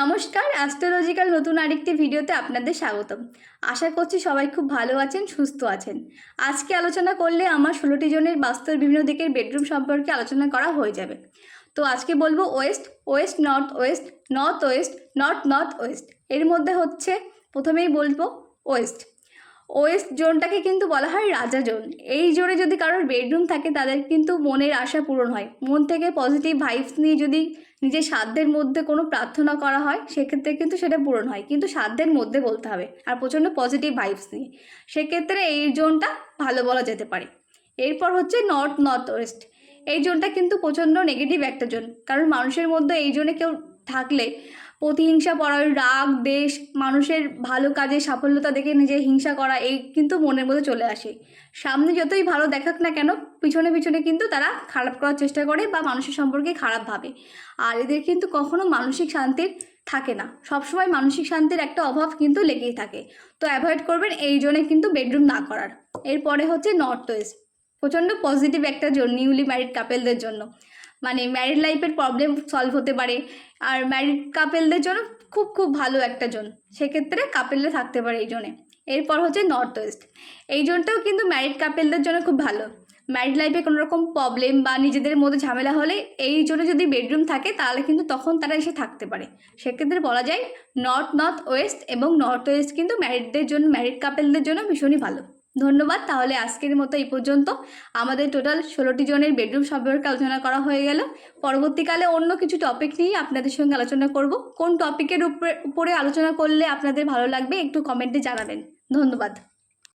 নমস্কার অ্যাস্ট্রোলজিক্যাল নতুন আরেকটি ভিডিওতে আপনাদের স্বাগতম। আশা করছি সবাই খুব ভালো আছেন, সুস্থ আছেন। আজকে আলোচনা করলে আমার ষোলোটি জনের বাস্তব বিভিন্ন দিকের বেডরুম সম্পর্কে আলোচনা করা হয়ে যাবে। তো আজকে বলব west west, north west north west, north north west. এর মধ্যে হচ্ছে প্রথমেই বলব ওয়েস্ট। ওয়েস্ট জোনটাকে কিন্তু বলা হয় রাজা জোন। এই জোনে যদি কারোর বেডরুম থাকে, তাদের কিন্তু মনের আশা পূরণ হয়। মন থেকে পজিটিভ ভাইবস নিয়ে যদি নিজের সাধ্যের মধ্যে কোনো প্রার্থনা করা হয়, সেক্ষেত্রে কিন্তু সেটা পূরণ হয়। কিন্তু সাধ্যের মধ্যে বলতে হবে, আর প্রচণ্ড পজিটিভ ভাইবস নিয়ে। সেক্ষেত্রে এই জোনটা ভালো বলা যেতে পারে। এরপর হচ্ছে নর্থ নর্থ ওয়েস্ট এই জোনটা কিন্তু প্রচণ্ড নেগেটিভ একটা জোন। কারণ মানুষের মধ্যে এই জোনে কেউ থাকলে প্রতিহিংসা পড়ার রাগ, দেশ, মানুষের ভালো কাজে সাফল্যতা দেখে নিজে হিংসা করা, এই কিন্তু মনের মধ্যে চলে আসে। সামনে যতই ভালো দেখাক না কেন, পিছনে পিছনে কিন্তু তারা খারাপ করার চেষ্টা করে বা মানুষের সম্পর্কে খারাপ ভাবে। আর এদের কিন্তু কখনো মানসিক শান্তির থাকে না। সবসময় মানসিক শান্তির একটা অভাব কিন্তু লেগেই থাকে। তো অ্যাভয়েড করবেন এই জন্য কিন্তু বেডরুম না করার। এরপরে হচ্ছে নর্থ ওয়েস্ট প্রচণ্ড পজিটিভ একটা জোন নিউলি ম্যারিড কাপেলদের জন্য। মানে ম্যারিড লাইফের প্রবলেম সলভ হতে পারে। আর ম্যারিড কাপেলদের জন্য খুব খুব ভালো একটা জোন। সেক্ষেত্রে কাপেলরা থাকতে পারে এই জোনে। এরপর হচ্ছে নর্থ ওয়েস্ট এই জোনটাও কিন্তু ম্যারিড কাপেলদের জন্য খুব ভালো। ম্যারিড লাইফে কোনো রকম প্রবলেম বা নিজেদের মধ্যে ঝামেলা হলে এই জন্য যদি বেডরুম থাকে, তাহলে কিন্তু তখন তারা এসে থাকতে পারে। সেক্ষেত্রে বলা যায় নর্থ নর্থ ওয়েস্ট এবং নর্থ ওয়েস্ট কিন্তু ম্যারিডদের জন্য ম্যারিড কাপেলদের জন্য ভীষণই ভালো। ধন্যবাদ, তাহলে আজকের মতো এই পর্যন্ত। আমাদের টোটাল ষোলোটি জনের বেডরুম সম্পর্কে আলোচনা করা হয়ে গেল। পরবর্তীকালে অন্য কিছু টপিক নিয়ে আপনাদের সঙ্গে আলোচনা করব। কোন টপিকের উপরে উপরে আলোচনা করলে আপনাদের ভালো লাগবে একটু কমেন্টে জানাবেন। ধন্যবাদ।